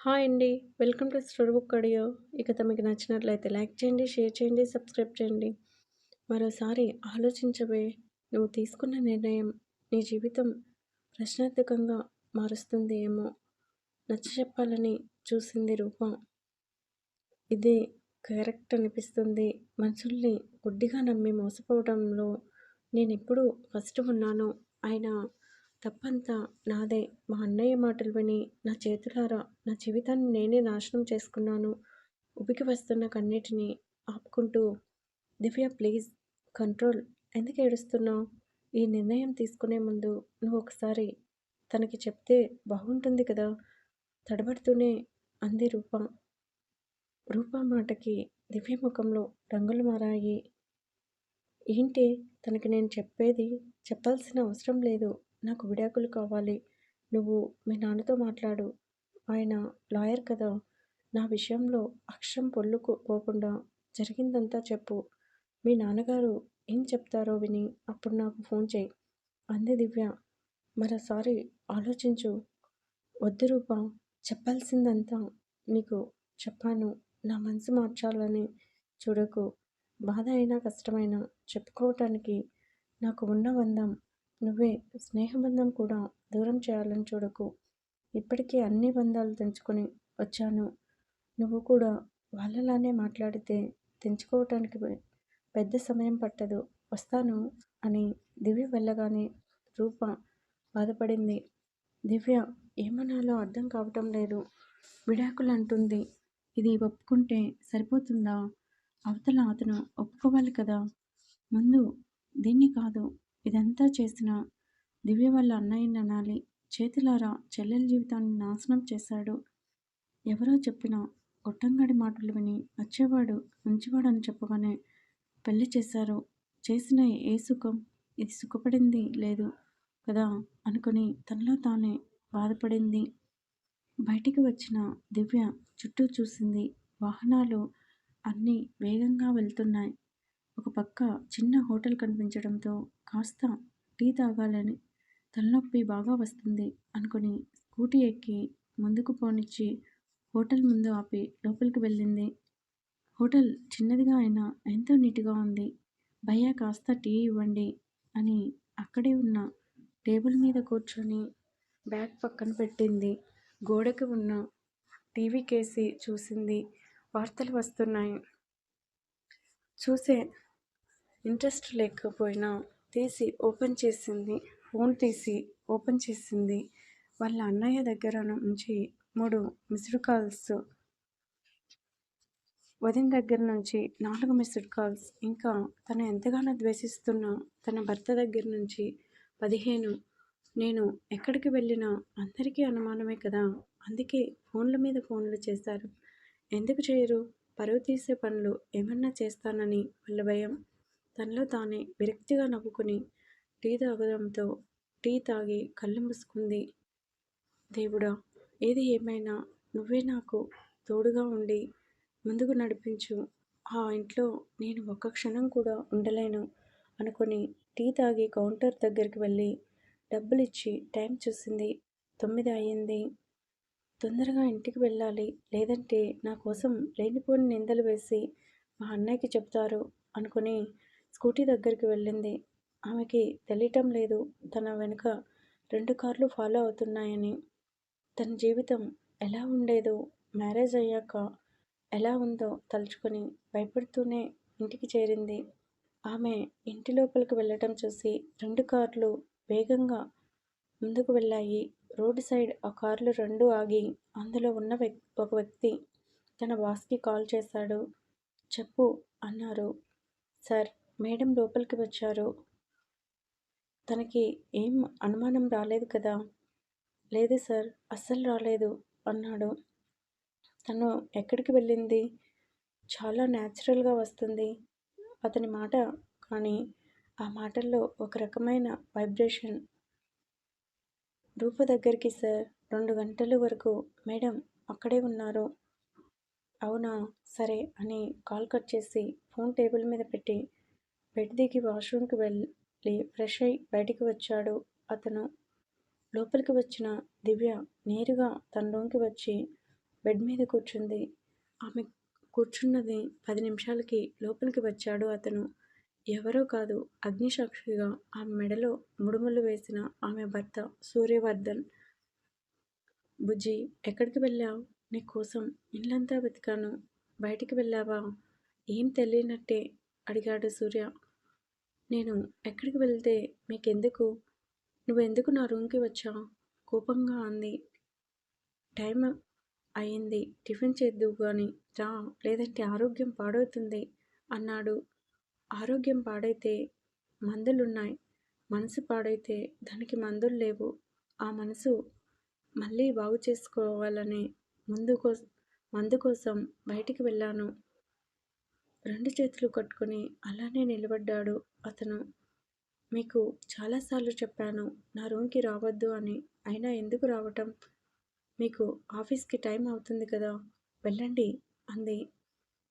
Hi అండి. Welcome to story book audio. ఈ కథ మీకు నచ్చినట్లయితే లైక్ చేయండి, షేర్ చేయండి, సబ్స్క్రైబ్ చేయండి. మరోసారి ఆలోచించవే. నువ్వు తీసుకున్న నిర్ణయం నీ జీవితం ప్రశ్నార్థకంగా మారుస్తుంది ఏమో. నచ్చచెప్పాలని చూసింది రూప. ఇదే కరెక్ట్ అనిపిస్తుంది. మనుషుల్ని గుడ్డిగా నమ్మి మోసపోవడంలో నేనెప్పుడూ ఫస్ట్ ఉన్నాను. అయినా తప్పంతా నాదే. మా అన్నయ్య మాటలు విని నా చేతులారా నా జీవితాన్ని నేనే నాశనం చేసుకున్నాను. ఉబికి వస్తున్న కన్నిటిని ఆపుకుంటూ దివ్య ప్లీజ్ కంట్రోల్. ఎందుకు ఏడుస్తున్నావు? ఈ నిర్ణయం తీసుకునే ముందు నువ్వు ఒకసారి తనకి చెప్తే బాగుంటుంది కదా తడబడుతూనే అంది రూప. రూప మాటకి దివ్య ముఖంలో రంగులు మారాయి. ఏంటి తనకి నేను చెప్పేది? చెప్పాల్సిన అవసరం లేదు. నాకు విడాకులు కావాలి. నువ్వు మీ నాన్నతో మాట్లాడు. ఆయన లాయర్ కదా. నా విషయంలో అక్షరం పొల్లుకు పోకుండా జరిగిందంతా చెప్పు. మీ నాన్నగారు ఏం చెప్తారో విని అప్పుడు నాకు ఫోన్ చేయి అంది దివ్య. మరోసారి ఆలోచించు. వద్దు రూప. చెప్పాల్సిందంతా నీకు చెప్పాను. నా మనసు మార్చాలని చూడకు. బాధ అయినా కష్టమైనా చెప్పుకోవటానికి నాకు ఉన్న బంధం నువ్వే. స్నేహబంధం కూడా దూరం చేయాలని చూడకు. ఇప్పటికే అన్ని బంధాలు తెంచుకొని వచ్చాను. నువ్వు కూడా వాళ్ళలానే మాట్లాడితే తెంచుకోవటానికి పెద్ద సమయం పట్టదు. వస్తాను అని దివ్య వెళ్ళగానే రూప బాధపడింది. దివ్య ఏమనాలో అర్థం కావటం లేదు. విడాకులు అంటుంది. ఇది ఒప్పుకుంటే సరిపోతుందా? అవతల అతను ఒప్పుకోవాలి కదా. ముందు దీన్ని కాదు ఇదంతా చేసిన దివ్య వాళ్ళ అన్నయ్యని అనాలి. చేతులారా చెల్లెల జీవితాన్ని నాశనం చేశాడు. ఎవరో చెప్పిన గొట్టంగాడి మాటలు విని వచ్చేవాడు మంచివాడని చెప్పగానే పెళ్ళి చేశారు. చేసిన ఏ సుఖం? ఇది సుఖపడింది లేదు కదా అనుకుని తనలో తానే బాధపడింది. బయటికి వచ్చిన దివ్య చుట్టూ చూసింది. వాహనాలు అన్నీ వేగంగా వెళ్తున్నాయి. ఒక పక్క చిన్న హోటల్ కనిపించడంతో కాస్త టీ తాగాలని తలనొప్పి బాగా వస్తుంది అనుకుని స్కూటీ ఎక్కి ముందుకు పోనిచ్చి హోటల్ ముందు ఆపి లోపలికి వెళ్ళింది. హోటల్ చిన్నదిగా అయినా ఎంతో నీట్గా ఉంది. భయ్యా కాస్త టీ ఇవ్వండి అని అక్కడే ఉన్న టేబుల్ మీద కూర్చొని బ్యాగ్ పక్కన పెట్టింది. గోడకి ఉన్న టీవీ కేసి చూసింది. వార్తలు వస్తున్నాయి. చూసే ఇంట్రెస్ట్ లేకపోయినా తీసి ఓపెన్ చేసింది. ఫోన్ తీసి ఓపెన్ చేసింది. వాళ్ళ అన్నయ్య దగ్గర నుంచి మూడు మిస్డ్ కాల్స్. వదిన దగ్గర నుంచి నాలుగు మిస్డ్ కాల్స్. ఇంకా తను ఎంతగానో ద్వేషిస్తున్న తన భర్త దగ్గర నుంచి పదిహేను. నేను ఎక్కడికి వెళ్ళినా అందరికీ అనుమానమే కదా. అందుకే ఫోన్ల మీద ఫోన్లు చేశారు. ఎందుకు చేయరు? పరువు తీసే పనులు ఏమన్నా చేస్తానని వాళ్ళ భయం. తనలో తానే విరక్తిగా నవ్వుకుని టీ తాగడంతో టీ తాగి కళ్ళు మూసుకుంది. దేవుడా! ఏది ఏమైనా నువ్వే నాకు తోడుగా ఉండి ముందుకు నడిపించు. ఆ ఇంట్లో నేను ఒక్క క్షణం కూడా ఉండలేను అనుకుని టీ తాగి కౌంటర్ దగ్గరికి వెళ్ళి డబ్బులిచ్చి టైం చూసింది. తొమ్మిది అయింది. తొందరగా ఇంటికి వెళ్ళాలి. లేదంటే నా కోసం లేనిపోని నిందలు వేసి మా అన్నయ్యకి చెప్తారు అనుకుని స్కూటీ దగ్గరికి వెళ్ళింది. ఆమెకి తెలియటం లేదు తన వెనుక రెండు కార్లు ఫాలో అవుతున్నాయని. తన జీవితం ఎలా ఉండేదో మ్యారేజ్ అయ్యాక ఎలా ఉందో తలుచుకొని భయపడుతూనే ఇంటికి చేరింది. ఆమె ఇంటి లోపలికి వెళ్ళటం చూసి రెండు కార్లు వేగంగా ముందుకు వెళ్ళాయి. రోడ్డు సైడ్ ఆ కార్లు రెండు ఆగి అందులో ఉన్న ఒక వ్యక్తి తన బాస్కి కాల్ చేశాడు. చెప్పు అన్నారు. సార్ మేడం లోపలికి వచ్చారు. తనకి ఏం అనుమానం రాలేదు కదా? లేదు సార్ అస్సలు రాలేదు అన్నాడు. తను ఎక్కడికి వెళ్ళింది? చాలా న్యాచురల్గా వస్తుంది అతని మాట కానీ ఆ మాటల్లో ఒక రకమైన వైబ్రేషన్. రూప దగ్గరికి సార్ రెండు గంటల వరకు మేడం అక్కడే ఉన్నారు. అవునా సరే అని కాల్ కట్ చేసి ఫోన్ టేబుల్ మీద పెట్టి బెడ్ దిగి వాష్రూమ్కి వెళ్ళి ఫ్రెష్ అయి బయటికి వచ్చాడు. అతను. లోపలికి వచ్చిన దివ్య నేరుగా తన రూమ్కి వచ్చి బెడ్ మీద కూర్చుంది. ఆమె కూర్చున్నది పది నిమిషాలకి లోపలికి వచ్చాడు అతను. ఎవరో కాదు అగ్నిసాక్షిగా ఆమె మెడలో ముడుములు వేసిన ఆమె భర్త సూర్యవర్ధన్. బుజ్జి ఎక్కడికి వెళ్ళావు? నీ కోసం ఇల్లంతా వెతికాను. బయటికి వెళ్ళావా? ఏం తెలియనట్టే అడిగాడు సూర్య. నేను ఎక్కడికి వెళ్తే మీకెందుకు? నువ్వెందుకు నా రూమ్కి వచ్చావు కోపంగా అంది. టైం అయింది. టిఫిన్ చేద్దువు కానీ రా లేదంటే ఆరోగ్యం పాడవుతుంది అన్నాడు. ఆరోగ్యం పాడైతే మందులున్నాయి. మనసు పాడైతే దానికి మందులు లేవు. ఆ మనసు మళ్ళీ బాగు చేసుకోవాలని ముందు కో మందు కోసం బయటికి వెళ్ళాను. రెండు చేతులు కట్టుకొని అలానే నిలబడ్డాడు. అతను మీకు చాలాసార్లు చెప్పాను నా రూమ్కి రావద్దు అని. అయినా ఎందుకు రావటం? మీకు ఆఫీస్కి టైం అవుతుంది కదా వెళ్ళండి అంది.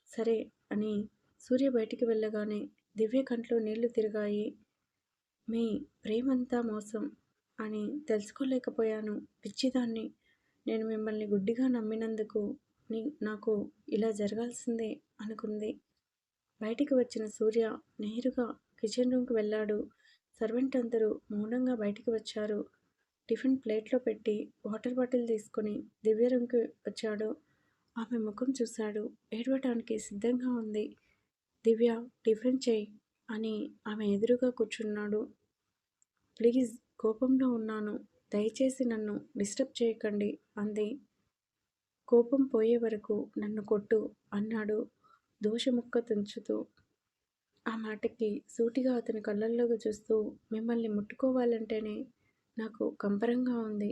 సరే అని సూర్య బయటికి వెళ్ళగానే దివ్య కంట్లో నీళ్ళు తిరిగాయి. మీ ప్రేమంతా మోసం అని తెలుసుకోలేకపోయాను. పిచ్చిదాన్ని నేను మిమ్మల్ని గుడ్డిగా నమ్మినందుకు నీ నాకు ఇలా జరగాల్సిందే అనుకుంది. బయటికి వచ్చిన సూర్య నేరుగా కిచెన్ రూమ్కి వెళ్ళాడు. సర్వెంట్ అందరూ మౌనంగా బయటికి వచ్చారు. టిఫిన్ ప్లేట్లో పెట్టి వాటర్ బాటిల్ తీసుకుని దివ్య రూమ్కి వచ్చాడు. ఆమె ముఖం చూశాడు. ఏడవటానికి సిద్ధంగా ఉంది. దివ్య టిఫిన్ చేయి అని ఆమె ఎదురుగా కూర్చున్నాడు. ప్లీజ్ కోపంలో ఉన్నాను. దయచేసి నన్ను డిస్టర్బ్ చేయకండి అంది. కోపం పోయే వరకు నన్ను కొట్టు అన్నాడు. దోషముక్క తుంచుతూ. ఆ మాటకి సూటిగా అతని కళ్ళల్లోకి చూస్తూ మిమ్మల్ని ముట్టుకోవాలంటేనే నాకు కంపరంగా ఉంది.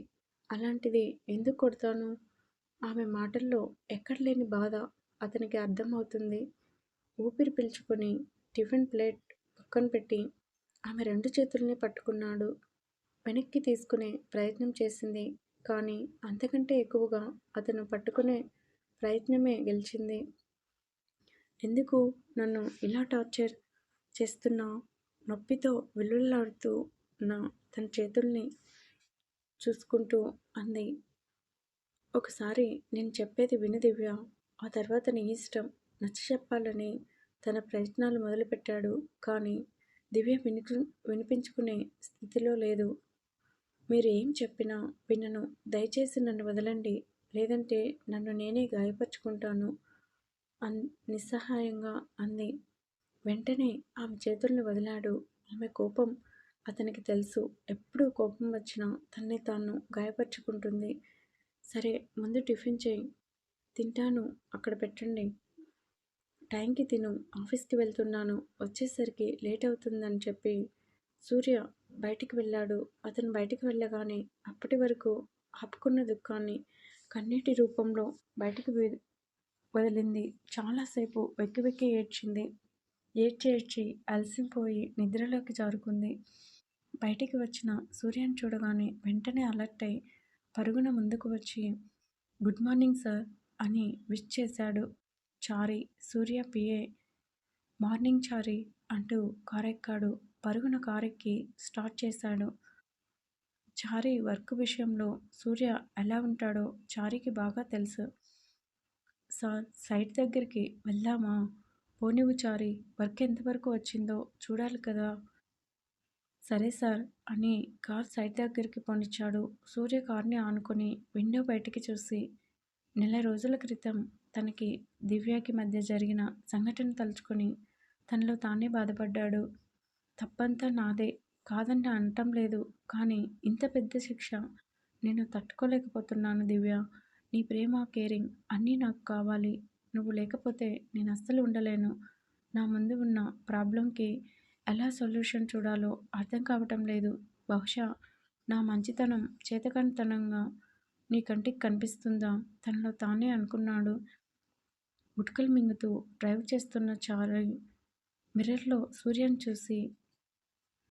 అలాంటిది ఎందుకు కొడతాను? ఆమె మాటల్లో ఎక్కడ లేని బాధ అతనికి అర్థమవుతుంది. ఊపిరి పీల్చుకొని టిఫిన్ ప్లేట్ పక్కన పెట్టి ఆమె రెండు చేతుల్ని పట్టుకున్నాడు. వెనక్కి తీసుకునే ప్రయత్నం చేసింది. కానీ అంతకంటే ఎక్కువగా అతను పట్టుకునే ప్రయత్నమే గెలిచింది. ఎందుకు నన్ను ఇలా టార్చర్ చేస్తున్న నొప్పితో వెల్లుల్లాడుతూ ఉన్న తన చేతుల్ని చూసుకుంటూ అంది. ఒకసారి నేను చెప్పేది విను దివ్య. ఆ తర్వాత నీ ఇష్టం. నచ్చ చెప్పాలని తన ప్రయత్నాలు మొదలుపెట్టాడు. కానీ దివ్య విని వినిపించుకునే స్థితిలో లేదు. మీరు ఏం చెప్పినా వినను. దయచేసి నన్ను వదలండి. లేదంటే నన్ను నేనే గాయపరుచుకుంటాను అన్ నిస్సహాయంగా అంది. వెంటనే ఆమె చేతుల్ని వదిలాడు. ఆమె కోపం అతనికి తెలుసు. ఎప్పుడు కోపం వచ్చినా తన్ని తాను గాయపరుచుకుంటుంది. సరే ముందు టిఫిన్ చేయి. తింటాను. అక్కడ పెట్టండి. టైంకి తిను. ఆఫీస్కి వెళ్తున్నాను. వచ్చేసరికి లేట్ అవుతుందని చెప్పి సూర్య బయటికి వెళ్ళాడు. అతను బయటికి వెళ్ళగానే అప్పటి వరకు ఆపుకున్న దుఃఖాన్ని కన్నీటి రూపంలో బయటికి వదిలింది. చాలాసేపు వెక్కి వెక్కి ఏడ్చింది. ఏడ్చి ఏడ్చి అలసిపోయి నిద్రలోకి జారుకుంది. బయటికి వచ్చిన సూర్యాన్ని చూడగానే వెంటనే అలర్ట్ అయి పరుగున ముందుకు వచ్చి గుడ్ మార్నింగ్ సార్ అని విష్ చేశాడు చారీ. సూర్య పిఏ మార్నింగ్ చారీ అంటూ కారెక్కాడు. పరుగున కారెక్కి స్టార్ట్ చేశాడు. చారీ వర్క్ విషయంలో సూర్య ఎలా ఉంటాడో చారీకి బాగా తెలుసు. సార్ సైట్ దగ్గరికి వెళ్దామా? పోనీ చారి వర్క్ ఎంతవరకు వచ్చిందో చూడాలి కదా. సరే సార్ అని కార్ సైడ్ దగ్గరికి పోనిచ్చాడు. సూర్య కార్ని ఆనుకొని విండో బయటికి చూసి నెల రోజుల క్రితం తనకి దివ్యకి మధ్య జరిగిన సంఘటన తలుచుకొని తనలో తానే బాధపడ్డాడు. తప్పంతా నాదే కాదని అనటం లేదు కానీ ఇంత పెద్ద శిక్ష నేను తట్టుకోలేకపోతున్నాను దివ్య. నీ ప్రేమ కేరింగ్ అన్నీ నాకు కావాలి. నువ్వు లేకపోతే నేను అస్సలు ఉండలేను. నా ముందు ఉన్న ప్రాబ్లంకి ఎలా సొల్యూషన్ చూడాలో అర్థం కావటం లేదు. బహుశా నా మంచితనం చేతకంతనంగా నీ కంటికి కనిపిస్తుందా? తనలో తానే అనుకున్నాడు. గుట్కలు మింగుతూ డ్రైవ్ చేస్తున్న చారు మిర్రర్లో సూర్యను చూసి